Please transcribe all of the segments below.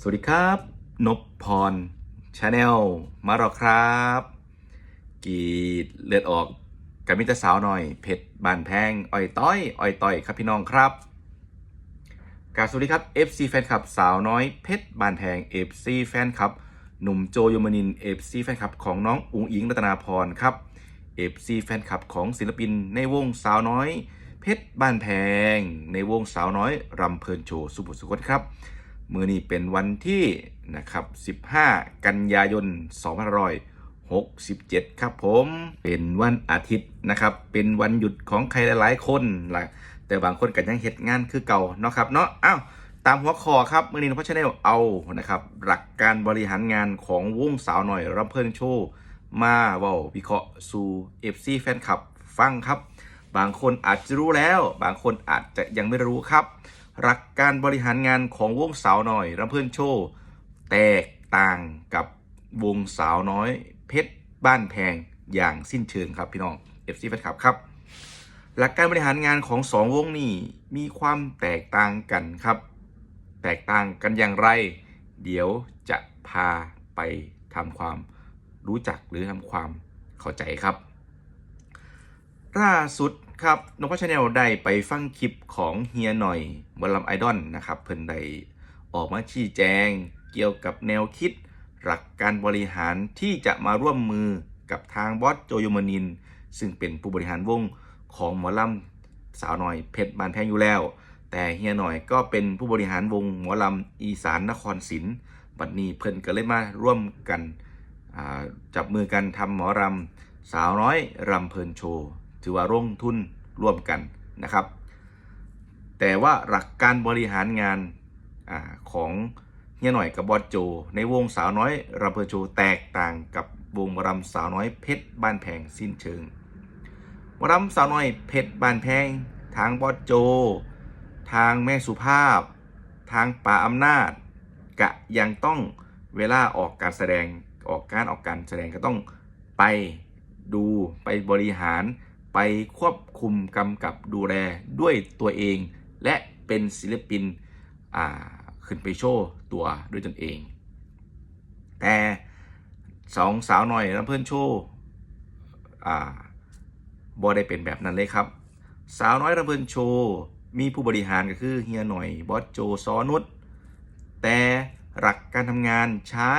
สวัสดีครับนพพรชาแนลมาหรอครับ กีดเลือดออกกับมิตรสาวหน่อยเพชรบานแพงอ่อยต้อยอ่อยต่อยครับพี่น้องครับกาสวัสดีครับ FC แฟนคลับสาวน้อยเพชรบานแพง FC แฟนคลับ หนุ่มโจยมนิน FC แฟนคลับของน้องอุ๋งอิงรัตนาพรครับ FC แฟนคลับของศิลปินในวงสาวน้อย เพชรบานแพง ในวงสาวน้อยรำเพลินโชว์สุภสุขครับ มือนี้เป็นวันที่นะครับ15 กันยายน2567 ครับผม เป็นวันอาทิตย์นะครับ เป็นวันหยุดของใครหลายๆคนล่ะแต่บางคนก็ยังเหตุงานคือเก่าเนาะครับเนาะอ้าวตามหัวข้อครับมือนี้นพชแนลเอานะครับ หลักการบริหารงานของวงสาวหน่อยรำเพลินโชว์มาว่าวิเคราะห์สู่ FC แฟนคลับฟังครับ บางคนอาจจะรู้แล้ว บางคนอาจจะยังไม่รู้ครับ หลักการบริหารงานของวงสาวน้อยรำเพื่อนโชว์แตกต่างกับวงสาวน้อยเพชรบ้านแพงอย่างสิ้นเชิงครับพี่น้อง FC แฟนคลับครับ หลักการบริหารงานของสองวงนี้มีความแตกต่างกันครับ แตกต่างกันอย่างไร เดี๋ยวจะพาไปทำความรู้จักหรือทำความเข้าใจครับล่าสุด ครับนพชาแนลได้ไปฟังคลิปของเฮียหน่อยบอลลัมไอดอลนะครับเพิ่นได้ออกมาชี้แจง เกี่ยวกับแนวคิด หลักการบริหารที่จะมาร่วมมือกับทางบอสโจโยมานิน ซึ่งเป็นผู้บริหารวงของหมอลำสาวหน่อยเพชรบานแพงอยู่แล้ว แต่เฮียหน่อยก็เป็นผู้บริหารวงหมอลำอีสานนครศิลป์บัดนี้เพิ่นก็เลยมาร่วมกันจับมือกันทำหมอรำสาวน้อยรำเพลินโชว์ ถือว่าร่วมทุนร่วมกันนะครับ แต่ว่าหลักการบริหารงานอของเฮียหน่อยกับบอสโจ ในวงสาวน้อยรำเพลินโชแตกต่างกับวงมอรำสาวน้อยเพชรบ้านแพงสิ้นเชิงมอรำสาวน้อยเพชรบ้านแพงทางบอสโจ ทางแม่สุภาพ ทางป่าอำนาจ กะยังต้องเวลาออกการแสดงออกการออกการแสดงก็ต้องไปดูไปบริหาร ไปควบคุมกำกับดูแลด้วยตัวเอง และเป็นศิลปินขึ้นไปโชว์ตัวด้วยตนเอง แต่สองสาวหน่อยลำเพื่อนโชว์บอได้เป็นแบบนั้นเลยครับ สาวน้อยลำเพื่อนโชว์มีผู้บริหารก็คือเฮียหน่อยบอสโจซอนุชแต่หลักการทำงานใช้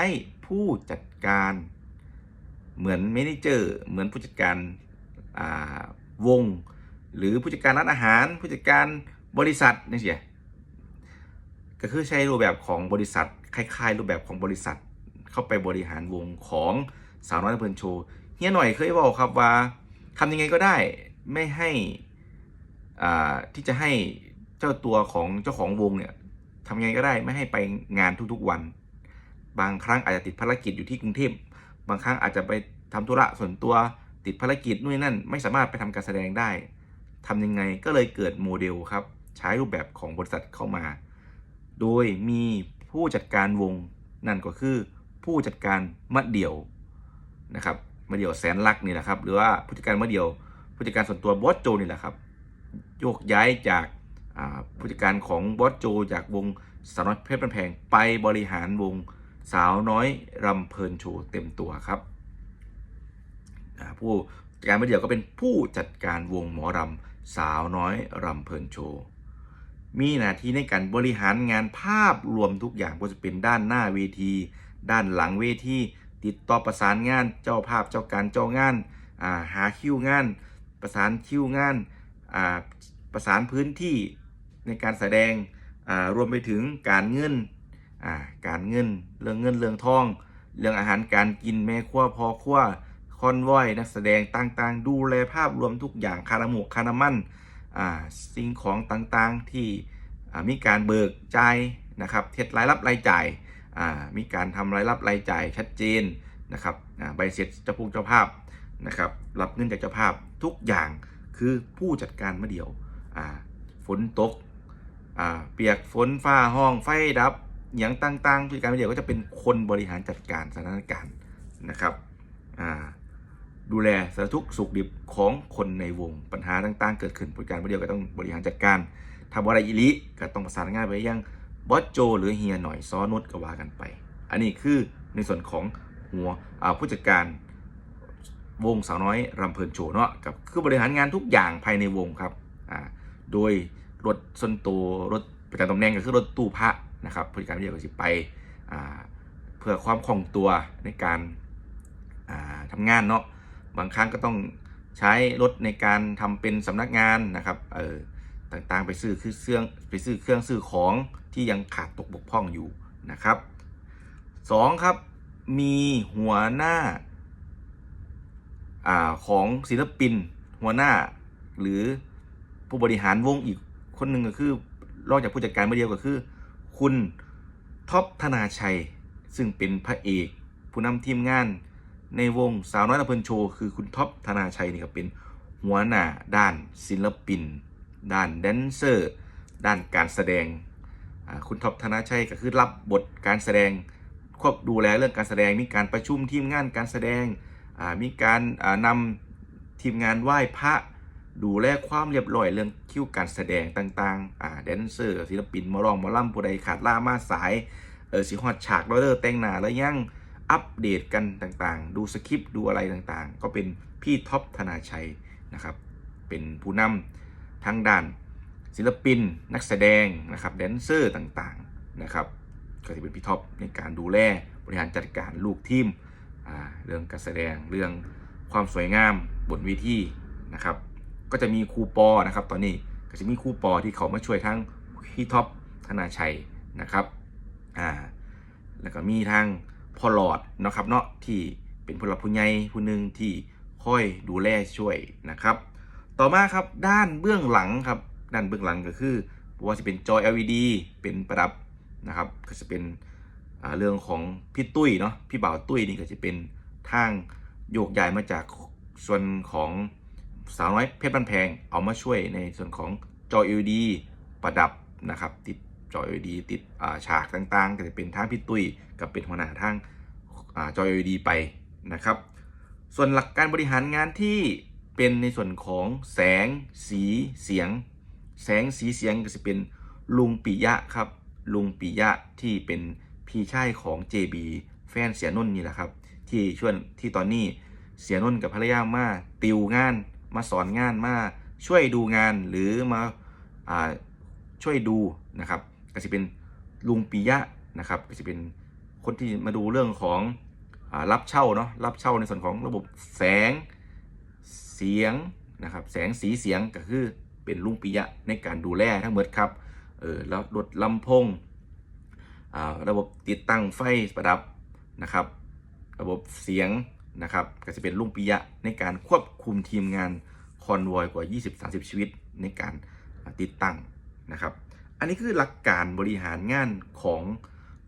ผู้จัดการ เหมือนเมนเจอร์ เหมือนผู้จัดการ วง หรือผู้จัดการร้านอาหาร ผู้จัดการบริษัทนี่สิก็คือใช้รูปแบบของบริษัทคล้ายๆ รูปแบบของบริษัทเข้าไปบริหารวงของสาวน้อยเพลินโชว์เฮียหน่อยเคยบอกครับว่าทำยังไงก็ได้ไม่ให้อ่าที่จะให้เจ้าตัวของเจ้าของวงเนี่ยทำยังไงก็ได้ไม่ให้ไปงานทุกๆวัน บางครั้งอาจจะติดภารกิจอยู่ที่กรุงเทพบางครั้งอาจจะไปทำธุระส่วนตัว ติดภารกิจนู่นนั่น ไม่สามารถไปทำการแสดงได้ทำยังไงก็เลยเกิดโมเดลครับ ใช้รูปแบบของบริษัทเข้ามา โดยมีผู้จัดการวงนั่นก็คือ ผู้จัดการมะเดี่ยวนะครับมะเดี่ยวแสนลักนี่แหละครับหรือว่าผู้จัดการมะเดี่ยว ผู้จัดการส่วนตัวบอสโจนี่แหละครับโยกย้ายจากผู้จัดการของบอสโจ จากวงสาวน้อยเพชรแพงไปบริหารวงสาวน้อยรำเพลินโชว์เต็มตัวครับ อ่าผู้จัดการมาเดี่ยวก็เป็นผู้จัดการวงหมอรำสาวน้อยรำเพลินโชว์มีหน้าที่ในการบริหารงานภาพรวมทุกอย่างว่าจะเป็นด้านหน้าเวที ด้านหลังเวทีติดต่อประสานงานเจ้าภาพเจ้าการเจ้างานาหาคิวงาน ประสานคิวงานาประสานพื้นที่ในการแสดงรวมไปถึงการเงินาการเงิน เรื่องเงินเรื่องทอง เรื่องอาหารการกินแม่ครัวพอครัว คอนวอยนักแสดงต่างๆ ดูแลภาพรวมทุกอย่างคาราหมกคานามันอ่าสิ่งของต่างๆที่มีการเบิกจ่ายนะครับเท็ดรายรับรายจ่ายมีการทำรายรับรายจ่ายชัดเจนนะครับใบเสร็จเจ้าผู้เจ้าภาพนะครับรับเงินจากเจ้าภาพทุกอย่างคือผู้จัดการมาเดียวฝนตกเปียกฝนฟ้าห้องไฟดับอย่างต่างๆผู้จัดการมาเดียวก็จะเป็นคนบริหารจัดการสถานการณ์นะครับ อ่า ดูแลสารทุกสุขดิบของคนในวงปัญหาต่างๆ เกิดขึ้นผู้การเดียวก็ต้องบริหารจัดการทำอะไรอิลิก็ต้องประสานงานไปยังบอสโจ หรือเฮียหน่อยซ้อนุชก็ว่ากันไป อันนี้คือในส่วนของหัวผู้จัดการวงสาวน้อยรำเพลินโชเนาะกับคือบริหารงานทุกอย่างภายในวงครับโดยรถส่วนตัวรถประจำตำแหน่งก็คือรถตู้พระนะครับผู้จัดการเดียวก็สิไปเพื่อความคล่องตัวในการาทำงานเนาะ บางครั้งก็ต้องใช้รถในการทำเป็นสำนักงานนะครับเออต่างๆไปซื้อคือเครื่องไปซื้อเครื่องซื้อของที่ยังขาดตกบกพร่องอยู่นะครับสองครับมีหัวหน้าอของศิลปิน หัวหน้าหรือผู้บริหารวงอีกคนหนึ่งก็คือรองจากผู้จัดการมื่อเดียวก็คือ คุณท็อปธนาชัย ซึ่งเป็นพระเอก ผู้นำทีมงาน ในวงสาวน้อยลำเพลินโชว์คือคุณท็อปธนาชัยนี่ก็เป็นหัวหน้าด้านศิลปิน ด้านแดนเซอร์ ด้านการแสดง คุณท็อปธนาชัยก็คือรับบทการแสดงควบดูแลเรื่องการแสดงมีการประชุมทีมงานการแสดงมีการอ่านำทีมงานไหว้พระดูแลความเรียบร้อยเรื่องคิวการแสดงต่างๆแดนเซอร์ศิลปินมอร้องมอล่ำผู้ใดขาดล่ามาสายเออสิฮอดฉากแล้วเด้อแต่งหน้าแล้วยัง อัปเดตกันต่างๆ ดูสคริปต์ดูอะไรต่างๆ ก็เป็นพี่ท็อปธนาชัยนะครับ เป็นผู้นำทางด้าน ศิลปิน นักแสดงนะครับแดนเซอร์ต่างๆนะครับก็จะเป็นพี่ท็อปในการดูแลบริหารจัดการลูกทีมเรื่องการแสดงเรื่องความสวยงามบนเวทีนะครับ ก็จะมีครูปอนะครับ ตอนนี้ก็จะมีครูปอที่เขามาช่วยทั้งพี่ท็อปธนาชัยนะครับอ่าแล้วก็มีทาง พ่อหลอดนะครับเนาะที่เป็นผู้หลักผู้ใหญ่ผู้หนึ่งที่คอยดูแลช่วยนะครับ ต่อมาครับด้านเบื้องหลังครับด้านเบื้องหลังก็คือว่าจะเป็นจอ LED เป็นประดับนะครับก็จะเป็นเรื่องของพี่ตุ้ยเนาะพี่บ่าวตุ้ยนี่ก็จะเป็นทางโยกย้ายมาจากส่วนของสาวน้อยเพชรบ้านแพงเอามาช่วยในส่วนของจอ LED ประดับนะครับติด จอ LED ติดฉากต่างๆ ก็จะเป็นทางพี่ตุ้ยกับเป็นหัวหน้าทางอจอ LED ไปนะครับ ส่วนหลักการบริหารงานที่เป็นในส่วนของแสงสีเสียง แสงสีเสียงก็จะเป็นลุงปิยะครับ ลุงปิยะที่เป็นพี่ชายของ JB แฟนเสียนุ่นนี่แหละครับ ที่ช่วยที่ตอนนี้เสียนุ่นกับภรรยามาติวงาน มาสอนงานมาช่วยดูงานหรือมาอ่าช่วยดูนะครับ ก็จะเป็นลุงปิยะนะครับก็จะเป็นคนที่มาดูเรื่องของอรับเช่าเนาะรับเช่าในส่วนของระบบแสงเสียงนะครับแสงสีเสียงก็คือเป็นลุงปิยะในการดูแลทั้งหมดครับเออแล้วรถลำโพงระบบติดตั้งไฟประดับนะครับ ระบบเสียงนะครับก็จะเป็นลุงปิยะในการควบคุมทีมงานคอนวอยกว่า 20-30 ชีวิตในการติดตั้งนะครับ อันนี้คือหลักการบริหารงานของ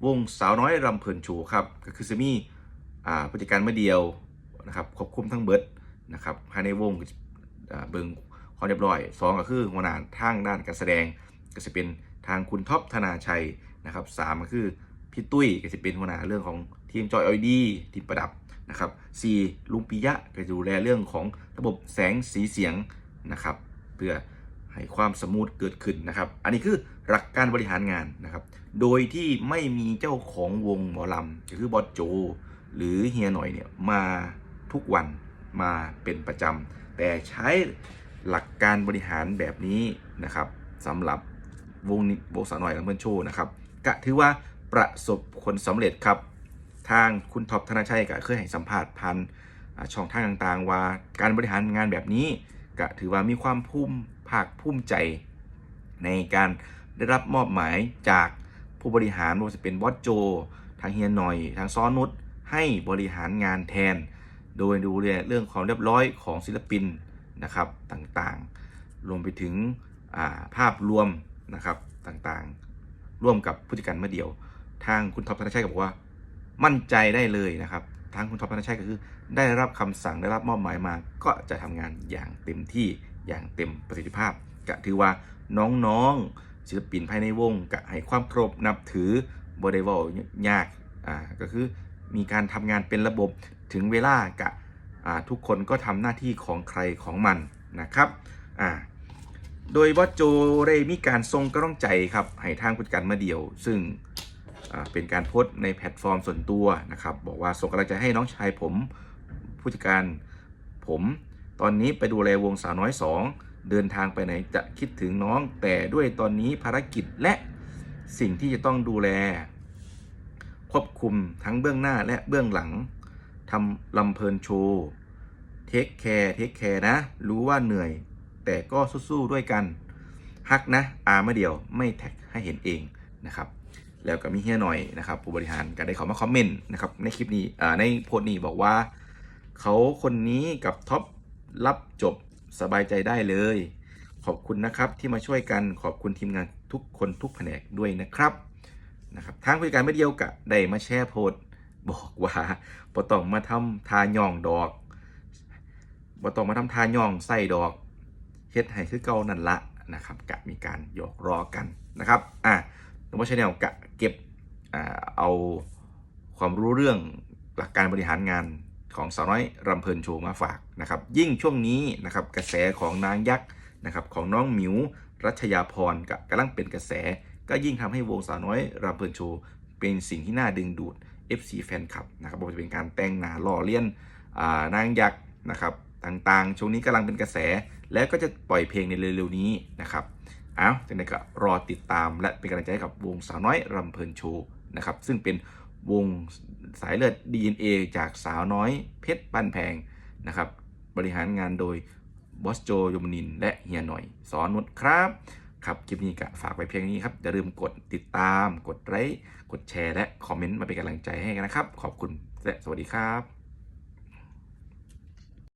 วงสาวน้อยรำเพลินโชว์ครับ ก็คือจะมีอ่าผู้จัดการเมื่อเดียวนะครับควบคุมทั้งเบิร์ดนะครับภายในวงอ่าเบิงความเรียบร้อยสองก็คือหัวหน้าทางด้านการแสดง ก็จะเป็นทางคุณท็อปธนาชัยนะครับสามก็คือพี่ตุ้ยก็จะเป็นหัวหน้าเรื่องของทีมจอย LED ทีมประดับนะครับสี่ลุงปิยะก็จะดูแลเรื่องของระบบแสงสีเสียงนะครับ เพื่อให้ความสมูทเกิดขึ้นนะครับ อันนี้คือ หลักการบริหารงานนะครับ โดยที่ไม่มีเจ้าของวงหมอลำก็คือบอสโจ หรือเฮียหน่อยเนี่ยมาทุกวันมาเป็นประจำแต่ใช้หลักการบริหารแบบนี้นะครับสำหรับวงนี้วงสาหน่อยลำเพื่อนโชว์นะครับก็ถือว่าประสบผลสำเร็จครับ ทางคุณท็อปธนชัยก็เคยให้สัมภาษณ์พันช่องทางต่างๆ ว่าการบริหารงานแบบนี้ก็ถือว่ามีความภูมิภาคภูมิใจในการ ได้รับมอบหมายจากผู้บริหารไม่ว่าจะเป็นบอสโจ ทางเฮียหน่อย ทางซ้อนนุชให้บริหารงานแทน โดยดูแลเรื่องของเรียบร้อยของศิลปินนะครับต่างๆ รวมไปถึงาภาพรวมนะครับต่างๆ ร่วมกับผู้จัดการเมื่อเดียว ทางคุณท็อปธนชัยก็บอกว่ามั่นใจได้เลยนะครับทางคุณท็อปธนชัยก็คือ ได้รับคำสั่งได้รับมอบหมายมา ก็จะทำงานอย่างเต็มที่อย่างเต็มประสิทธิภาพก็ถือว่าน้องๆ ศิลปินภายในวงก็ให้ความครพนับถือบริวายากอ่าก็คือมีการทำงานเป็นระบบถึงเวลากะอ่าทุกคนก็ทำหน้าที่ของใครของมันนะครับอ่าโดยบอสโจได้มีการทรงกำลังใจครับให้ทางผู้จัดการมาเดียว ซึ่งอ่าเป็นการโพสต์ในแพลตฟอร์มส่วนตัวนะครับ บอกว่าส่งกำลังใจให้น้องชายผมผู้จัดการผม ตอนนี้ไปดูแลวงสาวน้อยสอง เดินทางไปไหนจะคิดถึงน้อง แต่ด้วยตอนนี้ภารกิจและสิ่งที่จะต้องดูแล ควบคุมทั้งเบื้องหน้าและเบื้องหลังทำลำเพลินโชว์เทคแคร์เทคแคร์นะ รู้ว่าเหนื่อย แต่ก็สู้ๆด้วยกันฮักนะอามาเดียวไม่แท็กให้เห็นเองนะครับ แล้วก็มีเฮียหน่อยนะครับ ผู้บริหารก็ได้เขามาคอมเมนต์นะครับในคลิปนี้ในโพสต์นี้บอกว่า เขาคนนี้กับท็อปรับจบ สบายใจได้เลย ขอบคุณนะครับที่มาช่วยกันขอบคุณทีมงานทุกคนทุกแผนกด้วยนะครับนะครับทางผู้การไม่เดียวกะได้มาแชร์โพสบอกว่าบ่ต้องมาทำทาย่องดอกบ่ต้องมาทำทาย่องใส่ดอกเฮ็ดให้คือเก่านั่นละนะครับกะมีการหยอกล้อกันนะครับอะนวัชแนลกะเก็บอเอาความรู้เรื่องหลักการบริหารงาน ของสาวน้อยรำเพลินโชว์มาฝากนะครับยิ่งช่วงนี้นะครับกระแสของนางยักษ์นะครับของน้องหมิว รัชยาพรกะกำลังเป็นกระแส ก็ยิ่งทำให้วงสาวน้อยรำเพลินโชว์เป็นสิ่งที่น่าดึงดูด FC แฟนคลับนะครับว่าจะเป็นการแต่งหน้าล่อเลียนอ่านางยักษ์นะครับต่างๆ ช่วงนี้กำลังเป็นกระแส แล้วก็จะปล่อยเพลงในเร็วๆนี้นะครับเอาจังไดก็รอติดตามและเป็นกำลังใจให้กับวงสาวน้อยรำเพลินโชว์นะครับซึ่งเป็น วงสายเลือด DNA จากสาวน้อยเพชรปันแพงนะครับ บริหารงานโดยบอสโจยมนิน และเฮียหน่อย สอนนุชครับ ครับ คลิปนี้ก็ฝากไว้เพียงนี้ครับ อย่าลืมกดติดตาม กดไลค์กดแชร์ และคอมเมนต์มาเป็นกำลังใจให้กันนะครับ ขอบคุณและสวัสดีครับ